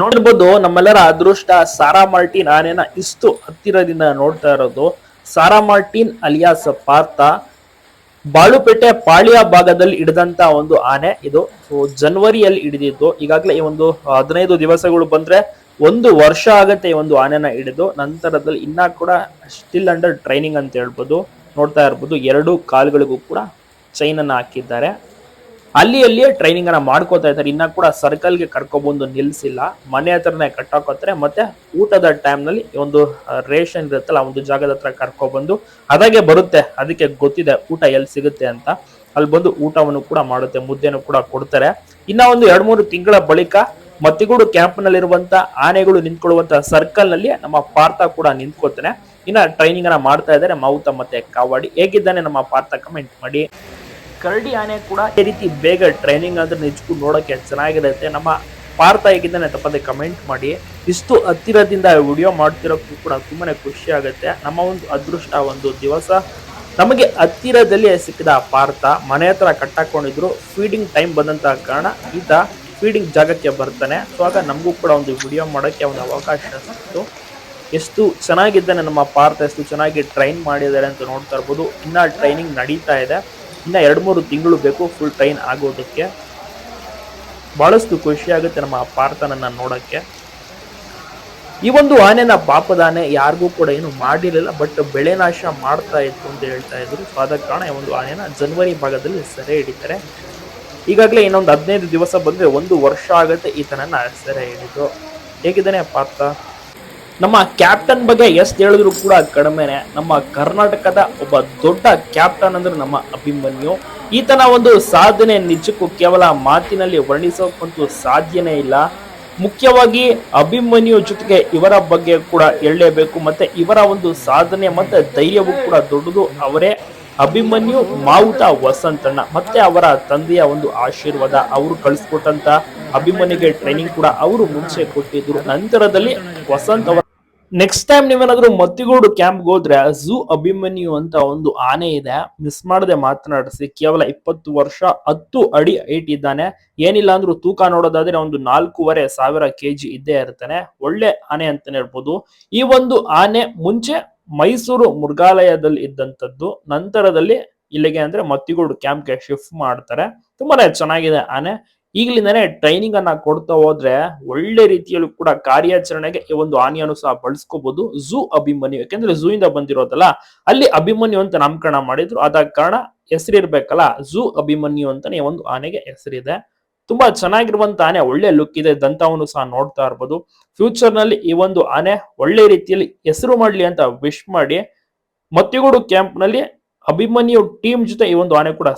ನೋಡಿರ್ಬೋದು ನಮ್ಮೆಲ್ಲರ ಅದೃಷ್ಟ ಸಾರಾ ಮಾರ್ಟಿನ್ ಆನೆನ ಇಷ್ಟು ಹತ್ತಿರದಿಂದ ನೋಡ್ತಾ ಇರೋದು. Sara Martin alias Partha, Balupete Palya ಭಾಗದಲ್ಲಿ ಹಿಡಿದಂತ ಒಂದು ಆನೆ ಇದು. ಜನವರಿಯಲ್ಲಿ ಹಿಡಿದಿದ್ದು. ಈಗಾಗಲೇ ಈ ಒಂದು ಹದಿನೈದು ದಿವಸಗಳು ಬಂದ್ರೆ ಒಂದು ವರ್ಷ ಆಗತ್ತೆ ಈ ಒಂದು ಆನೆನ ಹಿಡಿದು. ನಂತರದಲ್ಲಿ ಇನ್ನ ಕೂಡ ಸ್ಟಿಲ್ ಅಂಡರ್ ಟ್ರೈನಿಂಗ್ ಅಂತ ಹೇಳ್ಬೋದು. ನೋಡ್ತಾ ಇರ್ಬೋದು. ಎರಡು ಕಾಲುಗಳಿಗೂ ಕೂಡ ಚೈನ್ ಅನ್ನ ಹಾಕಿದ್ದಾರೆ. ಅಲ್ಲಿ ಅಲ್ಲಿಯೇ ಟ್ರೈನಿಂಗ್ ಅನ್ನ ಮಾಡ್ಕೋತಾ ಇದ್ದಾರೆ. ಇನ್ನ ಕೂಡ ಸರ್ಕಲ್ಗೆ ಕರ್ಕೊಬಂದು ನಿಲ್ಸಿಲ್ಲ. ಮನೆ ಹತ್ರನೇ ಕಟ್ಟಾಕೋತಾರೆ ಮತ್ತೆ ಊಟದ ಟೈಮ್ನಲ್ಲಿ ಒಂದು ರೇಷನ್ ಇರುತ್ತಲ್ಲ ಒಂದು ಜಾಗದ ಹತ್ರ ಕರ್ಕೊಬಂದು ಅದಾಗೆ ಬರುತ್ತೆ. ಅದಕ್ಕೆ ಗೊತ್ತಿದೆ ಊಟ ಎಲ್ಲಿ ಸಿಗುತ್ತೆ ಅಂತ. ಅಲ್ಲಿ ಬಂದು ಊಟವನ್ನು ಕೂಡ ಮಾಡುತ್ತೆ, ಮುದ್ದೆನೂ ಕೂಡ ಕೊಡ್ತಾರೆ. ಇನ್ನ ಒಂದು ಎರಡ್ ಮೂರು ತಿಂಗಳ ಬಳಿಕ ಮತ್ತಿಗೂಡು ಕ್ಯಾಂಪ್ ನಲ್ಲಿರುವಂತ ಆನೆಗಳು ನಿಂತ್ಕೊಳ್ಳುವಂತ ಸರ್ಕಲ್ನಲ್ಲಿ ನಮ್ಮ ಪಾರ್ಥ ಕೂಡ ನಿಂತ್ಕೋತಾನೆ. ಇನ್ನ ಟ್ರೈನಿಂಗ್ ಅನ್ನ ಮಾಡ್ತಾ ಇದ್ದಾರೆ. ಮಾವುತ ಮತ್ತೆ ಕಾವಾಡಿ. ಹೇಗಿದ್ದಾನೆ ನಮ್ಮ ಪಾರ್ಥ ಕಮೆಂಟ್ ಮಾಡಿ. ಕರಡಿ ಆನೆ ಕೂಡ ಈ ರೀತಿ ಬೇಗ ಟ್ರೈನಿಂಗ್ ಆದ್ರೆ ನಿಜಕ್ಕೂ ನೋಡೋಕೆ ಚೆನ್ನಾಗಿರುತ್ತೆ. ನಮ್ಮ ಪಾರ್ಥ ಹೇಗಿದ್ದಾನೆ ತಪ್ಪದೆ ಕಮೆಂಟ್ ಮಾಡಿ. ಇಷ್ಟು ಹತ್ತಿರದಿಂದ ವಿಡಿಯೋ ಮಾಡ್ತಿರೋಕ್ಕೂ ಕೂಡ ತುಂಬಾ ಖುಷಿ ಆಗುತ್ತೆ. ನಮ್ಮ ಒಂದು ಅದೃಷ್ಟ ಒಂದು ದಿವಸ. ನಮಗೆ ಹತ್ತಿರದಲ್ಲಿ ಸಿಕ್ಕಿದ ಪಾರ್ಥ ಮನೆ ಹತ್ರ ಕಟ್ಟಾಕೊಂಡಿದ್ರು. ಫೀಡಿಂಗ್ ಟೈಮ್ ಬಂದಂತ ಕಾರಣ ಈತ ಫೀಡಿಂಗ್ ಜಾಗಕ್ಕೆ ಬರ್ತಾನೆ. ಸೊ ಆಗ ನಮಗೂ ಕೂಡ ಒಂದು ವಿಡಿಯೋ ಮಾಡೋಕ್ಕೆ ಒಂದು ಅವಕಾಶ ಸಿಕ್ತು ಎಷ್ಟು ಚೆನ್ನಾಗಿದ್ದಾನೆ ನಮ್ಮ ಪಾರ್ಥ, ಎಷ್ಟು ಚೆನ್ನಾಗಿ ಟ್ರೈನ್ ಮಾಡಿದ್ದಾರೆ ಅಂತ ನೋಡ್ತಾ ಇರ್ಬೋದು. ಇನ್ನೂ ಟ್ರೈನಿಂಗ್ ನಡೀತಾ ಇದೆ. ಇನ್ನ ಎರಡು ಮೂರು ತಿಂಗಳು ಬೇಕು ಫುಲ್ ಟ್ರೈನ್ ಆಗೋದಕ್ಕೆ. ಭಾಳಷ್ಟು ಖುಷಿಯಾಗುತ್ತೆ ನಮ್ಮ ಪಾರ್ಥನನ್ನು ನೋಡೋಕ್ಕೆ. ಈ ಒಂದು ಆನೆನ ಪಾಪದ ಆನೆ ಯಾರಿಗೂ ಕೂಡ ಏನು ಮಾಡಿರಲಿಲ್ಲ ಬಟ್ ಬೆಳೆ ನಾಶ ಮಾಡ್ತಾ ಇತ್ತು ಅಂತ ಹೇಳ್ತಾ ಇದ್ರು. ಸೊ ಆದ ಕಾರಣ ಈ ಒಂದು ಆನೆನ ಜನವರಿ ಭಾಗದಲ್ಲಿ ಸೆರೆ ಹಿಡಿತಾರೆ. ಈಗಾಗಲೇ ಇನ್ನೊಂದು ಹದಿನೈದು ದಿವಸ ಬಂದರೆ ಒಂದು ವರ್ಷ ಆಗುತ್ತೆ ಈತನನ್ನು ಸೆರೆ ಹಿಡಿದು. ಹೇಗಿದ್ದಾನೆ ಪಾರ್ಥ? ನಮ್ಮ ಕ್ಯಾಪ್ಟನ್ ಬಗ್ಗೆ ಎಷ್ಟು ಹೇಳಿದ್ರು ಕೂಡ ಕಡಿಮೆನೆ. ನಮ್ಮ ಕರ್ನಾಟಕದ ಒಬ್ಬ ದೊಡ್ಡ ಕ್ಯಾಪ್ಟನ್ ಅಂದ್ರೆ ನಮ್ಮ ಅಭಿಮನ್ಯು. ಈತನ ಒಂದು ಸಾಧನೆ ನಿಜಕ್ಕೂ ಕೇವಲ ಮಾತಿನಲ್ಲಿ ವರ್ಣಿಸೋಕ್ಕಂತೂ ಸಾಧ್ಯನೇ ಇಲ್ಲ. ಮುಖ್ಯವಾಗಿ ಅಭಿಮನ್ಯು ಜೊತೆಗೆ ಇವರ ಬಗ್ಗೆ ಕೂಡ ಹೇಳಲೇಬೇಕು. ಮತ್ತೆ ಇವರ ಒಂದು ಸಾಧನೆ ಮತ್ತೆ ಧೈರ್ಯವೂ ಕೂಡ ದೊಡ್ಡದು. ಅವರೇ ಅಭಿಮನ್ಯು ಮಾವುತ ವಸಂತಣ್ಣ. ಮತ್ತೆ ಅವರ ತಂದೆಯ ಒಂದು ಆಶೀರ್ವಾದ. ಅವರು ಕಳಿಸ್ಕೊಟ್ಟಂತ ಅಭಿಮನ್ಯುಗೆ ಟ್ರೈನಿಂಗ್ ಕೂಡ ಅವರು ಮುಂಚೆ ಕೊಟ್ಟಿದ್ರು. ನಂತರದಲ್ಲಿ ವಸಂತ್ ನೆಕ್ಸ್ಟ್ ಟೈಮ್ ನೀವೇನಾದ್ರೂ ಮತ್ತಿಗೋಡು ಕ್ಯಾಂಪ್ಗೆ ಹೋದ್ರೆ ಝೂ ಅಭಿಮನ್ಯು ಅಂತ ಒಂದು ಆನೆ ಇದೆ. ಮಿಸ್ ಮಾಡದೆ ಮಾತನಾಡಿಸಿ. ಕೇವಲ ಇಪ್ಪತ್ತು ವರ್ಷ, ಹತ್ತು ಅಡಿ ಹೈಟ್ ಇದ್ದಾನೆ. ಏನಿಲ್ಲ ಅಂದ್ರೂ ತೂಕ ನೋಡೋದಾದ್ರೆ ಒಂದು ನಾಲ್ಕೂವರೆ ಸಾವಿರ ಕೆಜಿ ಇದ್ದೇ ಇರ್ತಾನೆ ಒಳ್ಳೆ ಆನೆ ಅಂತಾನೆ ಹೇಳ್ಬೋದು. ಈ ಒಂದು ಆನೆ ಮುಂಚೆ ಮೈಸೂರು ಮೃಗಾಲಯದಲ್ಲಿ ಇದ್ದಂಥದ್ದು. ನಂತರದಲ್ಲಿ ಇಲ್ಲಿಗೆ ಅಂದ್ರೆ ಮತ್ತಿಗೋಡು ಕ್ಯಾಂಪ್ಗೆ ಶಿಫ್ಟ್ ಮಾಡ್ತಾರೆ. ತುಂಬಾನೇ ಚೆನ್ನಾಗಿದೆ ಆನೆ. ಈಗಲಿಂದಾನೇ ಟ್ರೈನಿಂಗ್ ಅನ್ನ ಕೊಡ್ತಾ ಹೋದ್ರೆ ಒಳ್ಳೆ ರೀತಿಯಲ್ಲೂ ಕೂಡ ಕಾರ್ಯಾಚರಣೆಗೆ ಈ ಒಂದು ಆನೆಯನ್ನು ಸಹ ಬಳಸ್ಕೋಬಹುದು ಝೂ ಅಭಿಮನ್ಯು, ಯಾಕೆಂದ್ರೆ ಝೂ ಇಂದ ಬಂದಿರೋದಲ್ಲ, ಅಲ್ಲಿ ಅಭಿಮನ್ಯು ಅಂತ ನಾಮಕರಣ ಮಾಡಿದ್ರು. ಆದ ಕಾರಣ ಹೆಸರಿರ್ಬೇಕಲ್ಲ, ಝೂ ಅಭಿಮನ್ಯು ಅಂತಾನೆ ಈ ಒಂದು ಆನೆಗೆ ಹೆಸರಿದೆ. ತುಂಬಾ ಚೆನ್ನಾಗಿರುವಂತ ಆನೆ, ಒಳ್ಳೆ ಲುಕ್ ಇದೆ, ದಂತವನ್ನು ಸಹ ನೋಡ್ತಾ ಇರ್ಬೋದು. ಫ್ಯೂಚರ್ನಲ್ಲಿ ಈ ಒಂದು ಆನೆ ಒಳ್ಳೆ ರೀತಿಯಲ್ಲಿ ಹೆಸರು ಮಾಡ್ಲಿ ಅಂತ ವಿಶ್ ಮಾಡಿ, ಮತ್ತಿಗೂಡು ಕ್ಯಾಂಪ್ನಲ್ಲಿ ಅಭಿಮನ್ಯು ಟೀಮ್ ಜೊತೆ ಈ ಒಂದು ಆನೆ ಕೂಡ